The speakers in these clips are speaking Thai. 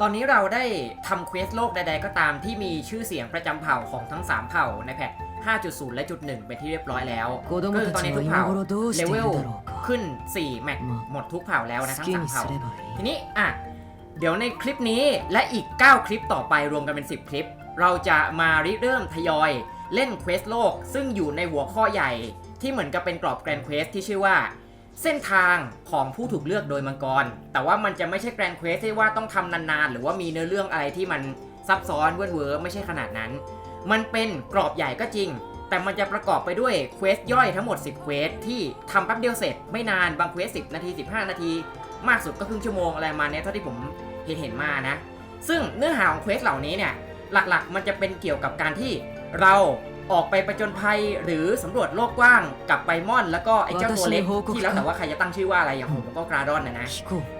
ตอนนี้เราได้ทำเควสโลกใดๆก็ตามที่มีชื่อเสียงประจำเผ่าของทั้ง 3 เผ่าในแพท5.0 และจุด1เป็นที่เรียบร้อยแล้วก็ตอนนี้ทุกเผ่าเลเวลขึ้น 4 แม็กหมดทุกเผ่าแล้วนะทั้ง 3 เผ่า ทีนี้อะเดี๋ยวในคลิปนี้และอีก 9 คลิปต่อไปรวมกันเป็น 10 คลิป เราจะมาริเริ่มทยอยเล่นเควสโลก ซึ่งอยู่ในหัวข้อใหญ่ที่เหมือนกับเป็นกรอบแกรนเควสที่ชื่อว่า เส้นทางของผู้ถูกเลือกโดยมังกร แต่ว่ามันจะไม่ใช่แกรนเควสที่ว่าต้องทำนานๆ หรือว่ามีเนื้อเรื่องอะไรที่มันซับซ้อนเวิร์เวอร์ไม่ใช่ขนาดนั้น มันเป็นกรอบใหญ่ก็จริง แต่มันจะประกอบไปด้วยเควสย่อยทั้งหมด 10 เควสที่ทำแป๊บเดียวเสร็จ ไม่นานบางเควส 10 นาที 15 นาที มากสุดก็ครึ่งชั่วโมงอะไรประมาณเนี้ยเท่าที่ผมเห็นเห็นมานะ ซึ่งเนื้อหาของเควสเหล่านี้เนี่ยหลักๆ มันจะเป็นเกี่ยวกับการที่เรา ออกไปประจนภัยหรือสำรวจโลกกว้างกับไปมอน แล้วก็ไอ้เจ้าตัวเล็กที่แล้วแต่ว่าใครจะตั้งชื่อว่าอะไรอย่างผมก็กราดอนนะนะ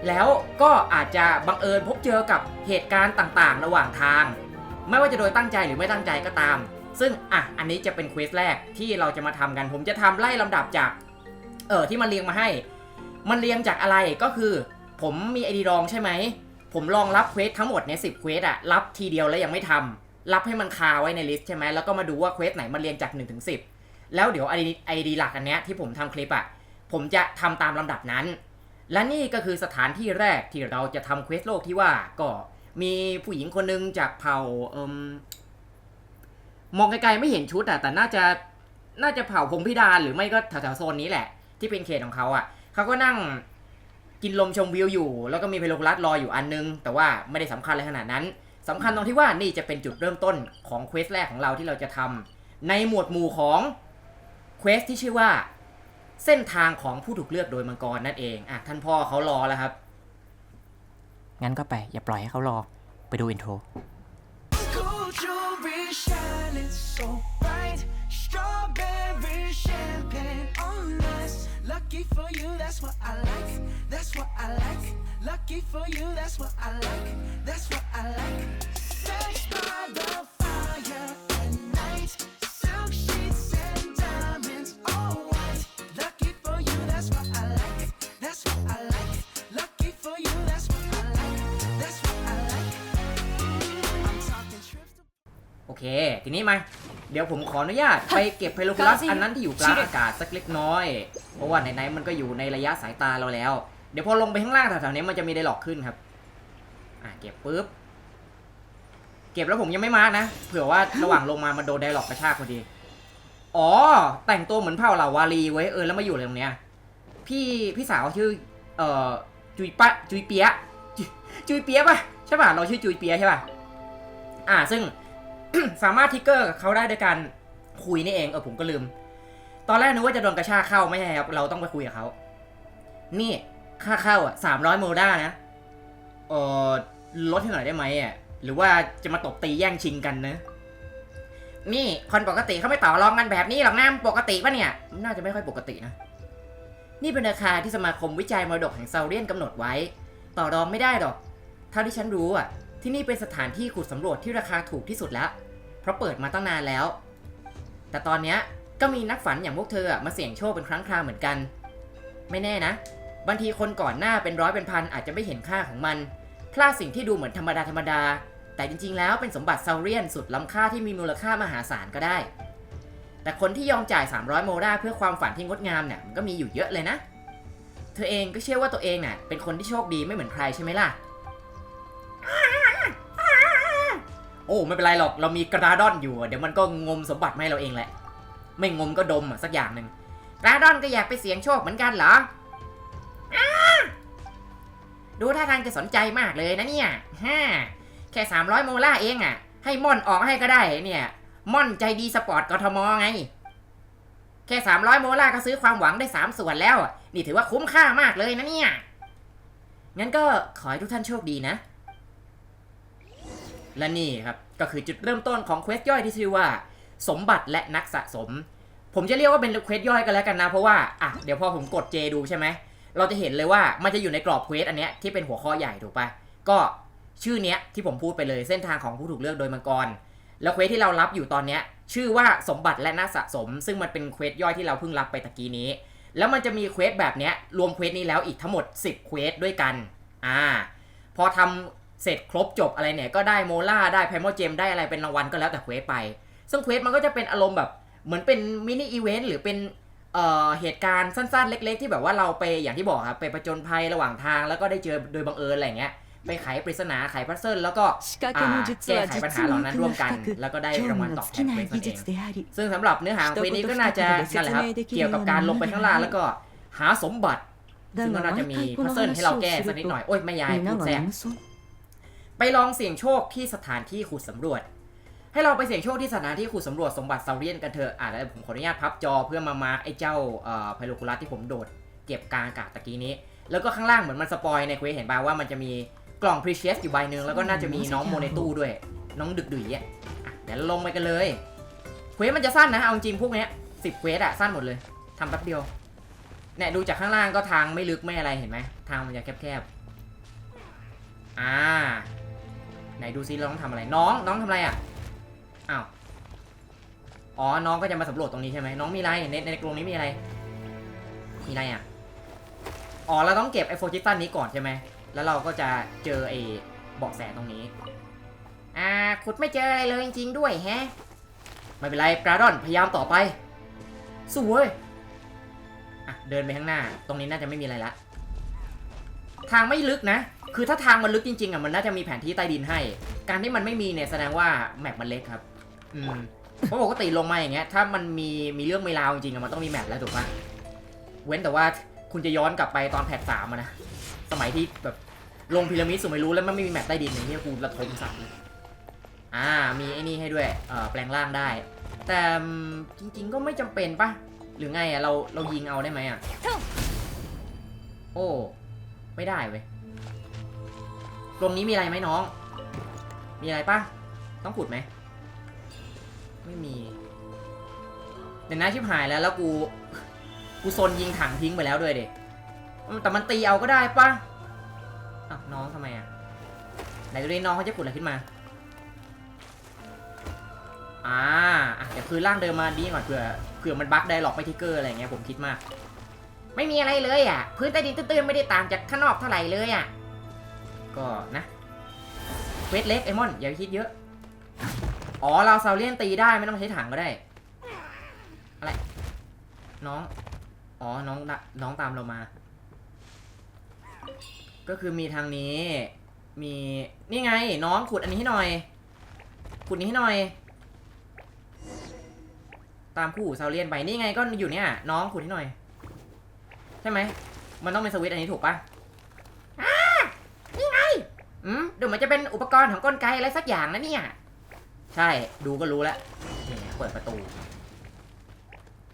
แล้วก็อาจจะบังเอิญพบเจอกับเหตุการณ์ต่างๆ ระหว่างทาง ไม่ว่าจะโดยตั้งใจหรือไม่ตั้งใจก็ตาม ซึ่งอะอันนี้จะเป็นเควสแรกที่เราจะมาทำกัน ผมจะทำไล่ลำดับจากเออที่มันเรียงมาให้ มันเรียงจากอะไรก็คือ ผมมีไอดีรองใช่ไหมผมลองรับเควสทั้งหมดเนี่ยสิบเควสอะรับทีเดียวแล้วยังไม่ทำ รับให้มันคาไว้ในลิสต์ใช่ไหมแล้วก็มาดูว่าเควสไหนมันเรียงจาก1นถึงสิแล้วเดี๋ยวไอดีไอดีหลักอันเนี้ยที่ผมทำคลิปอะผมจะทำตามลำดับนั้น และนี่ก็คือสถานที่แรกที่เราจะทำเควสโลกที่ว่าก็มีผู้หญิงคนหนึงจากเผ่าเอิมมองไกลๆไม่เห็นชุดอะแต่น่าจะน่าจะเผ่าพงพิดานหรือไม่ก็แถวๆโซนนี้แหละ ที่เป็นเขตของเขาอะเขาก็นั่งกินลมชมวิวอยู่ แล้วก็มีเพโลคุลัสรออยู่อันนึง แต่ว่าไม่ได้สำคัญอะไรขนาดนั้น สำคัญตรงที่ว่านี่จะเป็นจุดเริ่มต้นของเควสแรกของเราที่เราจะทำในหมวดหมู่ของเควสที่ชื่อว่า เส้นทางของผู้ถูกเลือกโดยมังกรนั่นเองอะท่านพ่อเขารอแล้วครับ งั้นก็ไปอย่าปล่อยให้เขารอ ไปดูอินโทร Gold jewelry shining so Lucky for you, that's what I like. That's what I like. Lucky for you, that's what I like. That's what I like. Sex by the fire at night. Silk sheets and diamonds, all white. Lucky for you, that's what I like. That's what I like. Lucky for you, that's what I like. That's what I like. I'm talking trips to โอเค ทีนี้มา เดี๋ยวผมขออนุญาตไปเก็บไพโลคุลัสกาซิอันนั้นที่อยู่กลางอากาศสักเล็กน้อย เพราะว่าไหนๆมันก็อยู่ในระยะสายตาเราแล้ว เดี๋ยวพอลงไปข้างล่างแถวๆนี้มันจะมีไดร็อกขึ้นครับ อะเก็บปุ๊บ เก็บแล้วผมยังไม่มาร์กนะ เผื่อว่าระหว่างลงมามันโดนไดร็อกกระชากพอดี อ๋อ แต่งตัวเหมือนเผ่าเหล่าวาลีไว้ยเออแล้วมาอยู่อะไรตรงเนี้ย พี่พี่สาวชื่อ เอ่อจุยปะจุยเปียะจุยจุยเปียะปะใช่ป่ะเราชื่อจุยเปียะใช่ป่ะ อ่าซึ่ง สามารถทิกเกอร์กับเขาได้ด้วยการคุยนี่เองเออผมก็ลืม ตอนแรกนึกว่าจะโดนกระชากเข้าไม่ใช่ครับ เราต้องไปคุยกับเขา นี่ค่าเข้าอะสามร้อยโมด้านะเออลดให้หน่อยได้ไหมอะหรือว่าจะมาตบตีแย่งชิงกันนะนี่คนปกติเขาไม่ต่อรองกันแบบนี้หรอกนะปกติปะเนี่ย น่าจะไม่ค่อยปกตินะ นี่เป็นราคาที่สมาคมวิจัยมรดกแห่งเซาเรียนกำหนดไว้ ต่อรองไม่ได้หรอก เท่าที่ฉันรู้อะ ที่นี่เป็นสถานที่ขุดสำรวจที่ราคาถูกที่สุดแล้ว เพราะเปิดมาตั้งนานแล้ว แต่ตอนนี้ก็มีนักฝันอย่างพวกเธอมาเสี่ยงโชคเป็นครั้งคราวเหมือนกัน ไม่แน่นะ บางทีคนก่อนหน้าเป็นร้อยเป็นพันอาจจะไม่เห็นค่าของมัน พลาดสิ่งที่ดูเหมือนธรรมดาธรรมดา แต่จริงๆ แล้วเป็นสมบัติเซาเรียนสุดล้ำค่าที่มีมูลค่ามหาศาลก็ได้ แต่คนที่ยอมจ่าย 300 โมราเพื่อความฝันที่งดงามเนี่ยมันก็มีอยู่เยอะเลยนะ เธอเองก็เชื่อว่าตัวเองเน่ะเป็นคนที่โชคดีไม่เหมือนใครใช่ไหมล่ะ อ้ไม่เป็นไรหรอกเรามีกระดอนอยู่ เดี๋ยวมันก็งมสมบัติมาให้เราเองแหละ ไม่งมก็ดมสักอย่างหนึ่งกระดอนก็อยากไปเสี่ยงโชคเหมือนกันเหรอดูท่าทางจะสนใจมากเลยนะเนี่ยฮ่าแค่ 300 โมล่าเองอะให้ม่อนออกให้ก็ได้เนี่ย ม่อนใจดีสปอร์ตกทมไง แค่ 300 โมล่าก็ซื้อความหวังได้ 3 ส่วนแล้ว นี่ถือว่าคุ้มค่ามากเลยนะเนี่ย งั้นก็ขอให้ทุกท่านโชคดีนะ และนี่ครับก็คือจุดเริ่มต้นของเควสย่อยที่ชื่อว่า สมบัติและนักสะสม ผมจะเรียกว่าเป็นเควสย่อยกันแล้วกันนะเพราะว่าอะเดี๋ยวพอผมกด J ดูใช่ไหมเราจะเห็นเลยว่ามันจะอยู่ในกรอบเควสอันเนี้ยที่เป็นหัวข้อใหญ่ถูกปะก็ชื่อเนี้ยที่ผมพูดไปเลยเส้นทางของผู้ถูกเลือกโดยมังกร แล้วเควสที่เรารับอยู่ตอนเนี้ยชื่อว่าสมบัติและนักสะสม ซึ่งมันเป็นเควสย่อยที่เราเพิ่งรับไปตะกี้นี้ แล้วมันจะมีเควสแบบเนี้ยรวมเควสนี้แล้วอีกทั้งหมด 10เควสด้วยกันอ่าพอทำ เสร็จครบจบอะไรเนี่ยก็ได้โมล่าได้ไพมอเจมได้อะไรเป็นรางวัลก็แล้วแต่เควสไป ซึ่งเควสมันก็จะเป็นอารมณ์แบบเหมือนเป็นมินิอีเวนต์หรือเป็นเเหตุการณ์สั้นๆ เล็ก ๆ ที่แบบว่าเราไปอย่างที่บอกครับไปประจนภัยระหว่างทางแล้วก็ได้เจอโดยบังเอิญอะไรเงี้ยไปไขปริศนาไขพัซเซิลแล้วก็แก้ไขปัญหาเหล่านั้นร่วมกัน แล้วก็ได้รางวัลตอบแทนเควสนั่นเองซึ่งสำหรับเนื้อหาเควสนี้ก็น่าจะนั่นแหละครับเกี่ยวกับการลงไปข้างล่างแล้วก็หาสมบัติซึ่งก็น่าจะมีพัซเซิลให้เราแก้สักนิดหน่อยโอ้ยไม่ยายพูดแซ่ ไปลองเสี่ยงโชคที่สถานที่ขุดสำรวจ ให้เราไปเสี่ยงโชคที่สถานที่ขุดสำรวจสมบัติซาเรียนกันเถอะอะแล้วผมขออนุญาตพับจอเพื่อมามาร์กไอ้เจ้าเอ่อไพโลคูลัสที่ผมโดด เก็บกลางอากาศตะกี้นี้ แล้วก็ข้างล่างเหมือนมันสปอยในเควสเห็นป่าว่ามันจะมีกล่องพรีเชสอยู่ใบหนึ่งแล้วก็น่าจะมีน้องโมเนตู้ด้วย น้องดึกดุยอะเดี๋ยวลงไปกันเลยเควสมันจะสั้นนะเอาจริงพวกเนี้ยสิบเควสอะสั้นหมดเลยทำแป๊บเดียวเนี่ยดูจากข้างล่างก็ทางไม่ลึกไม่อะไรเห็นไหมทางมันจะแคบๆอ่า ไหนดูซิเราต้องทำอะไร น้องน้องทำอะไรอะอ้าวอ๋อน้องก็จะมาสำรวจตรงนี้ใช่ไหมน้องมีอะไรในในกรงนี้มีอะไรมีอะไรอะอ๋อเราต้องเก็บไอโฟจิตันนี้ก่อนใช่ไหมแล้วเราก็จะเจอไอเบาะแสตรงนี้ อ่าขุดไม่เจออะไรเลยจริงๆด้วยแฮะไม่เป็นไรกราดอนพยายามต่อไปสู้เว้ยอะเดินไปข้างหน้า ตรงนี้น่าจะไม่มีอะไรละ ทางไม่ลึกนะ คือถ้าทางมันลึกจริงๆอะมันน่าจะมีแผนที่ใต้ดินให้ การที่มันไม่มีเนี่ยแสดงว่าแมปมันเล็กครับ อืมเพราะปกติลงมาอย่างเงี้ย ถ้ามันมีมีเรื่องมีราวจริงๆอะมันต้องมีแมปแล้วถูกปะเว้นแต่ว่าคุณจะย้อนกลับไปตอนแพทสามนะ สมัยที่แบบลงพีระมิดสุไม่รู้แล้วมันไม่มีแมปใต้ดินอย่างเงี้ยกูระทมสัตว์อ่า มีไอ้นี่ให้ด้วยเอ่อแปลงร่างได้ แต่จริง ๆ ก็ไม่จำเป็นปะหรือไงอะเราเรายิงเอาได้ไหมอะโอ้ ไม่ได้เว้ยตรงนี้มีอะไรไหมน้อง มีอะไรปะต้องขุดไหม ไม่มี เดี๋ยวนะชิบหายแล้วแล้วกู กูโซนยิงถังทิ้งไปแล้วด้วยเด็แต่มันตีเอาก็ได้ปะอะน้องทำไมอะ ไหนดูดิน้องเขาจะขุดอะไรขึ้นมา อ่าอะเดี๋ยวคือร่างเดิมมาดีก่อนเผื่อเผื่อมันบั๊กได้หรอกไม่ทิกเกอร์อะไรเงี้ยผมคิดมาก ไม่มีอะไรเลยอะ พื้นใต้ดินตื้นๆไม่ได้ต่างจากข้างนอกเท่าไหร่เลยอะ ก็นะเวทเล็กไอมอน อย่าคิดเยอะ อ๋อ เราเซาเลียนตีได้ไม่ต้องใช้ถังก็ได้ อะไร น้อง อ๋อ น้องน้องตามเรามา ก็คือมีทางนี้ มีนี่ไง น้องขุดอันนี้ให้หน่อย ขุดนี้ให้หน่อย ตามคู่ซาเลียนไปนี่ไงก็อยู่เนี่ย น้องขุดให้หน่อย ช่ไหม มันต้องเป็นสวิตช์อันนี้ถูกปะอืมเดี๋ยวมันจะเป็นอุปกรณ์ของกลไกอะไรสักอย่างนะเนี่ย ใช่ ดูก็รู้แล้วนี่ไงเปิดประตู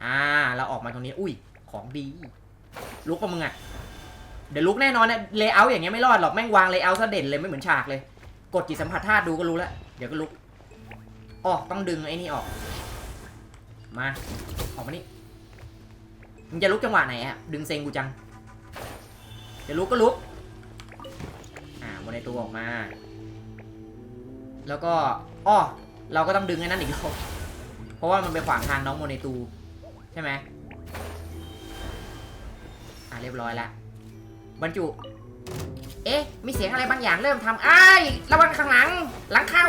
อ่า เราออกมาตรงนี้ อุ้ย ของดี ลุกปะมึงอะเดี๋ยวลุกแน่นอนเนี่ยเลเยอร์อย่างเงี้ยไม่รอดหรอก แม่งวางเลเยอร์ซะเด่นเลยไม่เหมือนฉากเลย กดจิตสัมผัสธาตุดูก็รู้แล้ว เดี๋ยวก็ลุกอ๋อต้องดึงไอ้นี่ออก มา ออกมานี่ มึงจะลุกจังหวะไหนอะดึงเซงกูจัง จะลุกก็ลุก อ่าโมเนตูออกมา แล้วก็อ้อเราก็ต้องดึงไอ้นั่นอีกรอบเพราะว่ามันไปขวางทางน้องโมเนตู ใช่ไหมอ่าเรียบร้อยละบรรจุ เอ๊ะ มีเสียงอะไรบางอย่างเริ่มทำอ้ายระวังข้างหลัง หลังเข้า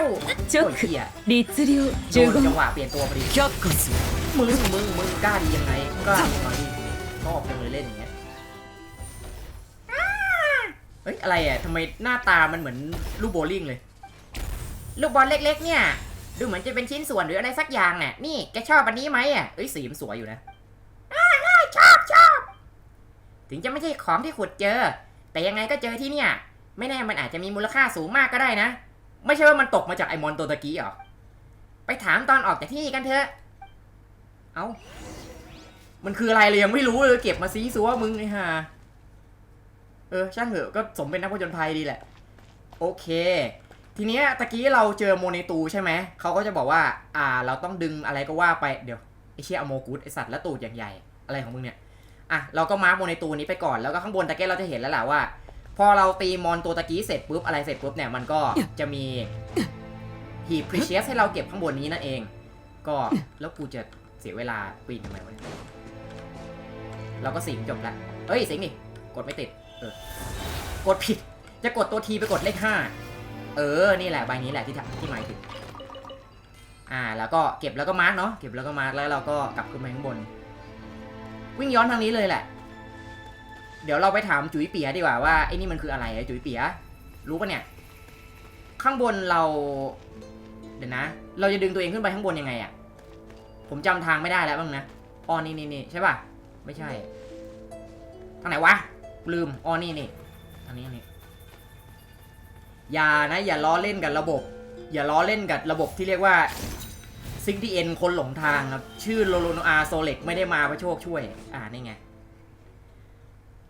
チ โอ้ ョ ย ック เหี้ย 律令 โดน 15 จังหวะเปลี่ยนตัวพอดี 却下する มึงมึงมึงกล้าดียังไงกล้าดีมาดิ ชอบจังเลยเล่นอย่างเงี้ยเฮ้ยอะไรอะทำไมหน้าตามันเหมือนลูกโบว์ลิ่งเลย ลูกบอลเล็ก ๆ เนี่ย ดูเหมือนจะเป็นชิ้นส่วนหรืออะไรสักอย่างน่ะนี่แกชอบอันนี้ไหมอะเอ้ยสีมันสวยอยู่นะชอบชอบถึงจะไม่ใช่ของที่ขุดเจอ แต่ยังไงก็เจอที่เนี่ย ไม่แน่มันอาจจะมีมูลค่าสูงมากก็ได้นะ ไม่ใช่ว่ามันตกมาจากไอมอนตัวตะกี้หรอไปถามตอนออกจากที่นี่กันเถอะ เอา้า มันคืออะไรเลยยังไม่รู้เลยเก็บมาซีซัวมึงไอ้ห่าเออช่างเถอะก็สมเป็นนักผจญภัยดีแหละ โอเค ทีเนี้ยตะกี้เราเจอโมเนตูใช่ไหมเขาก็จะบอกว่า อ่า เราต้องดึงอะไรก็ว่าไปเดี๋ยวไอเชี่ยอโมกุสไอสัตว์และตูดอย่างใหญ่อะไรของมึงเนี่ยอะเราก็มาร์กโมเนตูนี้ไปก่อนแล้วก็ข้างบนตะกียเราจะเห็นแล้วแหละว่า พอเราตีมอนตัวตะกี้เสร็จปุ๊บอะไรเสร็จปุ๊บเนี่ยมันก็จะมีหีบพรีเชียสให้เราเก็บข้างบนนี้นั่นเอง ก็แล้วกูจะเสียเวลาปีนทำไมวะเนี่ย เราก็สิงจบละเอ้ยสิงนี่กดไม่ติด เออ กดผิด จะกดตัวทีไปกดเลขห้าเออ นี่แหละใบนี้แหละที่ที่หมายถึง อ่า แล้วก็เก็บแล้วก็มาร์กเนาะ เก็บแล้วก็มาร์กแล้วเราก็กลับขึ้นไปข้างบน วิ่งย้อนทางนี้เลยแหละ เดี๋ยวเราไปถามจุ๋ยเปียดีกว่าว่าไอ้นี่มันคืออะไรไอ้จุ๋ยเปีย รู้ปะเนี่ย ข้างบนเรา เดี๋ยวนะ เราจะดึงตัวเองขึ้นไปข้างบนยังไงอะผมจำทางไม่ได้แล้วบ้างนะอ๋อนี่นี่นี่ใช่ป่ะ ไม่ใช่ทางไหนวะ ลืม อ๋อ นี่นี่ทางนี้นนี้อย่านะ อย่าล้อเล่นกับระบบ อย่าล้อเล่นกับระบบที่เรียกว่าซิงดีเอ็นคนหลงทางครับ ชื่อโลโลโนอาโซเล็กไม่ได้มาเพราะโชคช่วย อ่า นี่ไง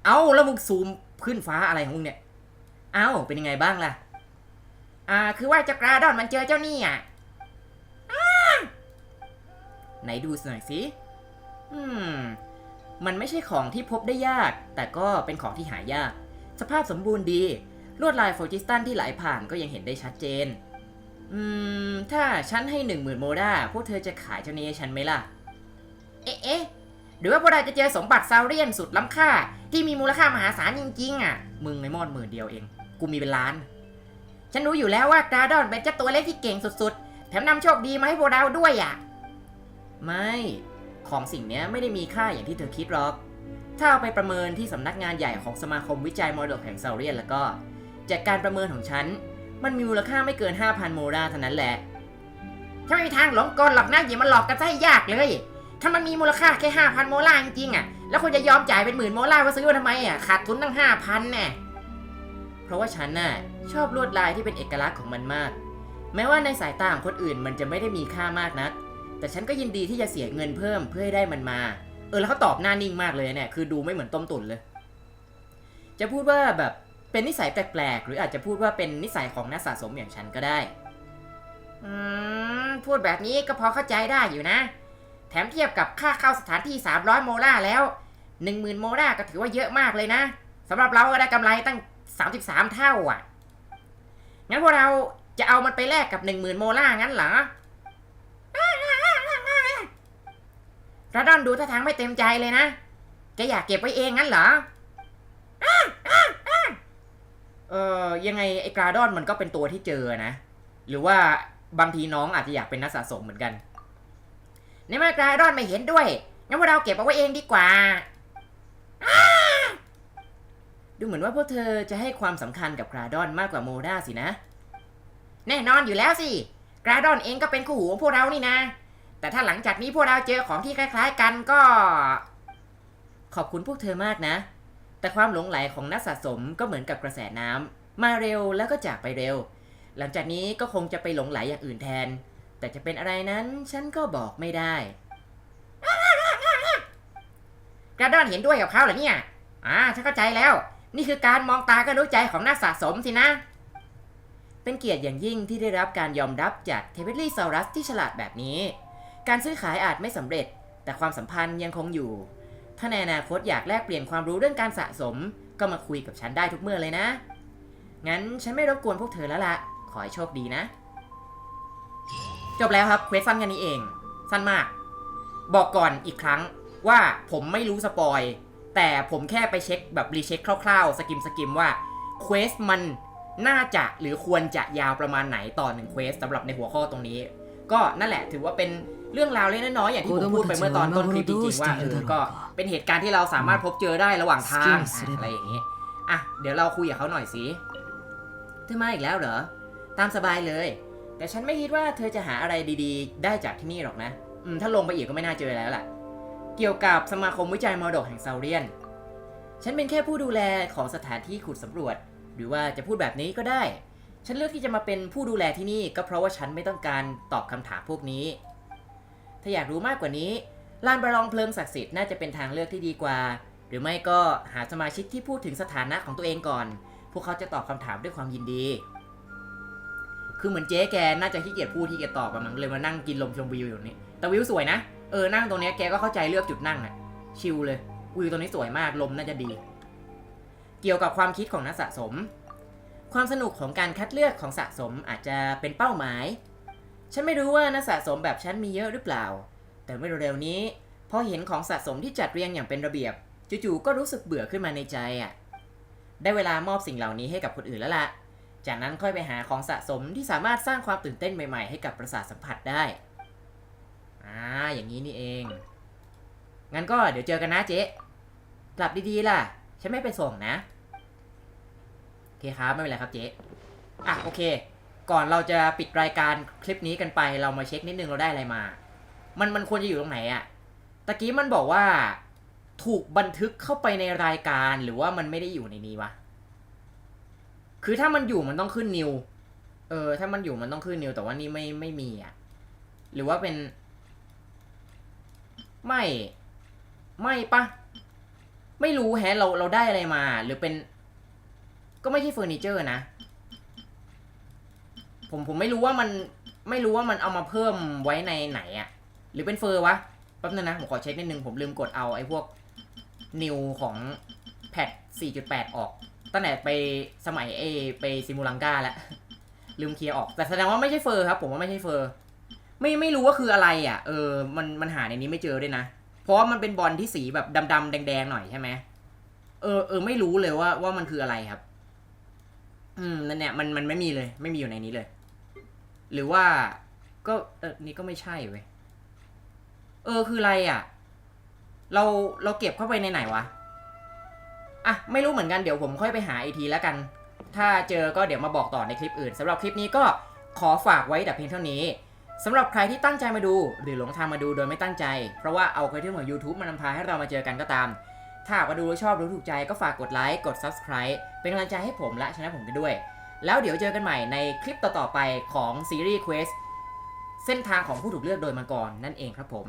เอาแล้วมึงซูมขึ้นฟ้าอะไรของมึงเนี่ย เอาเป็นยังไงบ้างล่ะ อ่า คือว่าจ้ากราดอนมันเจอเจ้านี่อะไหนดูหน่อยสิ อืม มันไม่ใช่ของที่พบได้ยาก แต่ก็เป็นของที่หายาก สภาพสมบูรณ์ดี ลวดลายโฟจิสตันที่ไหลผ่านก็ยังเห็นได้ชัดเจน อืม ถ้าฉันให้หนึ่งหมื่นโมดาพวกเธอจะขายเจ้านี้ให้ฉันไหมล่ะ เอ๊ะเอ๊ะหรือว่าพวกเราจะเจอสมบัติซาวเรียนสุดล้ำค่า ที่มีมูลค่ามหาศาลจริงๆ อะ มึงไม่มอดหมื่นเดียวเอง กูมีเป็นล้าน ฉันรู้อยู่แล้วว่ากราดอนเป็นเจ้าตัวเล็กที่เก่งสุดๆ แถมนำโชคดีมาให้พวกเราด้วยอะ ไม่ ของสิ่งนี้ไม่ได้มีค่าอย่างที่เธอคิดหรอก ถ้าเอาไปประเมินที่สำนักงานใหญ่ของสมาคมวิจัยมรดกแห่งซาเรียนแล้วก็ จากการประเมินของฉัน มันมีมูลค่าไม่เกิน 5,000 โมราเท่านั้นแหละถ้าไม่มีทางหลงกลหรอกนะอย่ามาหลอกกันซะให้ยากเลย ถ้ามันมีมูลค่าแค่ 5,000 โมราจริงๆอะ แล้วคุณจะยอมจ่ายเป็นหมื่นโมรามาซื้อมาทำไมอะ ขาดทุนตั้ง 5,000แน่เพราะว่าฉันน่ะชอบลวดลายที่เป็นเอกลักษณ์ของมันมาก แม้ว่าในสายตาของคนอื่นมันจะไม่ได้มีค่ามากนัก แต่ฉันก็ยินดีที่จะเสียเงินเพิ่มเพื่อให้ได้มันมา เออแล้วเขาตอบหน้านิ่งมากเลยเนี่ยคือดูไม่เหมือนต้มตุ๋นเลย จะพูดว่าแบบเป็นนิสัยแปลกๆ หรืออาจจะพูดว่าเป็นนิสัยของนักสะสมอย่างฉันก็ได้ อืม พูดแบบนี้ก็พอเข้าใจได้อยู่นะ แถมเทียบกับค่าเข้าสถานที่ 300 โมลาแล้ว 10,000 โมลาก็ถือว่าเยอะมากเลยนะสำหรับเราก็ได้กำไรตั้ง 33 เท่าอะ งั้นพวกเราจะเอามันไปแลกกับ 10,000 โมลางั้นเหรอ ระดอนดูท่าทางไม่เต็มใจเลยนะแกอยากเก็บไว้เองงั้นเหรอเออยังไงไอ้กราดอนมันก็เป็นตัวที่เจอนะ หรือว่าบางทีน้องอาจจะอยากเป็นนักสะสมเหมือนกันในเมื่อกราดอนไม่เห็นด้วยงั้นพวกเราเก็บเอาไว้เองดีกว่า ดูเหมือนว่าพวกเธอจะให้ความสำคัญกับกราดอนมากกว่าโมราสินะ แน่นอนอยู่แล้วสิกราดอนเองก็เป็นคู่หูของพวกเรานี่นะ แต่ถ้าหลังจากนี้พวกเราเจอของที่คล้าย ๆ กันก็ ขอบคุณพวกเธอมากนะ แต่ความหลงไหลของนักสะสมก็เหมือนกับกระแสน้ำมาเร็วแล้วก็จากไปเร็ว หลังจากนี้ก็คงจะไปหลงไหลอย่างอื่นแทน แต่จะเป็นอะไรนั้นฉันก็บอกไม่ได้ กระดอนเห็นด้วยกับเขาเหรอเนี่ยอ่าฉันเข้าใจแล้ว นี่คือการมองตาก็รู้ใจของนักสะสมสินะเป็นเกียรติอย่างยิ่งที่ได้รับการยอมรับจากเทเบลลี่ซารัสที่ฉลาดแบบนี้ การซื้อขายอาจไม่สำเร็จ แต่ความสัมพันธ์ยังคงอยู่ ถ้าในอนาคตอยากแลกเปลี่ยนความรู้เรื่องการสะสม ก็มาคุยกับฉันได้ทุกเมื่อเลยนะ งั้นฉันไม่รบกวนพวกเธอแล้วละขอให้โชคดีนะ จบแล้วครับเควสสั้นกันนี้เอง สั้นมาก บอกก่อนอีกครั้งว่าผมไม่รู้สปอย แต่ผมแค่ไปเช็คแบบรีเช็คคร่าวๆ สกิมสกิมว่าเควสมันน่าจะหรือควรจะยาวประมาณไหนต่อหนึ่งเควสสำหรับในหัวข้อตรงนี้ ก็นั่นแหละถือว่าเป็น เรื่องราวเล็กน้อยๆอย่างที่ผมพูดไปเมื่อตอนต้นคลิปจริงๆว่าเออก็เป็นเหตุการณ์ที่เราสามารถพบเจอได้ระหว่างทางอะอะไรอย่างนี้อะเดี๋ยวเราคุยกับเขาหน่อยสิเธอมาอีกแล้วเหรอตามสบายเลย แต่ฉันไม่คิดว่าเธอจะหาอะไรดีๆ ได้จากที่นี่หรอกนะอืมถ้าลงไปอีกก็ไม่น่าเจอแล้วล่ะเกี่ยวกับสมาคมวิจัยมรดกแห่งซาเรียน ฉันเป็นแค่ผู้ดูแลของสถานที่ขุดสำรวจ หรือว่าจะพูดแบบนี้ก็ได้ ฉันเลือกที่จะมาเป็นผู้ดูแลที่นี่ ก็เพราะว่าฉันไม่ต้องการตอบคำถามพวกนี้ ถ้าอยากรู้มากกว่านี้ลานประลองเพลิงศักดิ์สิทธิ์น่าจะเป็นทางเลือกที่ดีกว่า หรือไม่ก็หาสมาชิกที่พูดถึงสถานะของตัวเองก่อน พวกเขาจะตอบคำถามด้วยความยินดี คือเหมือนเจ๊แกน่าจะขี้เกียจพูดที่เกียจตอบอะมันเลยมานั่งกินลมชมวิวอยู่นี้แต่วิวสวยนะ เออ นั่งตรงนี้แกก็เข้าใจเลือกจุดนั่งอะชิลเลย วิวตรงนี้สวยมาก ลมน่าจะดี เกี่ยวกับความคิดของนักสะสม ความสนุกของการคัดเลือกของสะสมอาจจะเป็นเป้าหมาย ฉันไม่รู้ว่านักสะสมแบบฉันมีเยอะหรือเปล่า แต่เมื่อเร็วๆนี้พอเห็นของสะสมที่จัดเรียงอย่างเป็นระเบียบจู่ๆก็รู้สึกเบื่อขึ้นมาในใจอะ ได้เวลามอบสิ่งเหล่านี้ให้กับคนอื่นแล้วล่ะ จากนั้นค่อยไปหาของสะสมที่สามารถสร้างความตื่นเต้นใหม่ๆ ให้กับประสาทสัมผัสได้ อ่า อย่างนี้นี่เอง งั้นก็เดี๋ยวเจอกันนะเจ๊ กลับดีๆล่ะ ฉันไม่ไปส่งนะ โอเคครับ ไม่เป็นไรครับเจ๊ อะ โอเค ก่อนเราจะปิดรายการคลิปนี้กันไป เรามาเช็คนิดนึงเราได้อะไรมา มันมันควรจะอยู่ตรงไหนอะตะกี้มันบอกว่าถูกบันทึกเข้าไปในรายการหรือว่ามันไม่ได้อยู่ในนี้วะ คือถ้ามันอยู่มันต้องขึ้นนิว เออ ถ้ามันอยู่มันต้องขึ้นนิว แต่ว่านี่ไม่ไม่มีอะหรือว่าเป็น ไม่ ไม่ปะไม่รู้แฮะเราเราได้อะไรมา หรือเป็น ก็ไม่ใช่เฟอร์นิเจอร์นะ ผมผมไม่รู้ว่ามันไม่รู้ว่ามันเอามาเพิ่มไว้ในไหนอะหรือเป็นเฟอร์วะแป๊บนึงนะผมขอเช็คนิดนึงผมลืมกดเอาไอ้พวกนิวของแพท4.8 ออก ตั้งแต่ไปสมัยเอไปซิมูลังกาแล้วลืมเคลียร์ออก แต่แสดงว่าไม่ใช่เฟอร์ครับ ผมว่าไม่ใช่เฟอร์ ไม่ไม่รู้ว่าคืออะไรอะเออมันมันหาในนี้ไม่เจอด้วยนะ เพราะว่ามันเป็นบอลที่สีแบบดำๆแดงๆหน่อยใช่ไหมเออเออไม่รู้เลยว่าว่ามันคืออะไรครับ อืมนั่นเนี่ยมันมันไม่มีเลย ไม่มีอยู่ในนี้เลย หรือว่าก็เออนี่ก็ไม่ใช่เว้ยเออคืออะไรอะ เราเราเก็บเข้าไปในไหนวะอะไม่รู้เหมือนกันเดี๋ยวผมค่อยไปหาอีกทีแล้วกัน ถ้าเจอก็เดี๋ยวมาบอกต่อในคลิปอื่นสำหรับคลิปนี้ก็ขอฝากไว้แต่เพียงเท่านี้สำหรับใครที่ตั้งใจมาดู หรือหลงทางมาดูโดยไม่ตั้งใจ เพราะว่าเอาคลิปของ YouTube มานำพาให้เรามาเจอกันก็ตาม ถ้าหากว่าดูแล้วชอบหรือถูกใจก็ฝากกดไลค์กด Subscribe เป็นกำลังใจให้ผมและชนะผมกันด้วย แล้วเดี๋ยวเจอกันใหม่ในคลิปต่อๆไปของซีรีส์ Quest เส้นทางของผู้ถูกเลือกโดยมังกรนั่นเองครับผม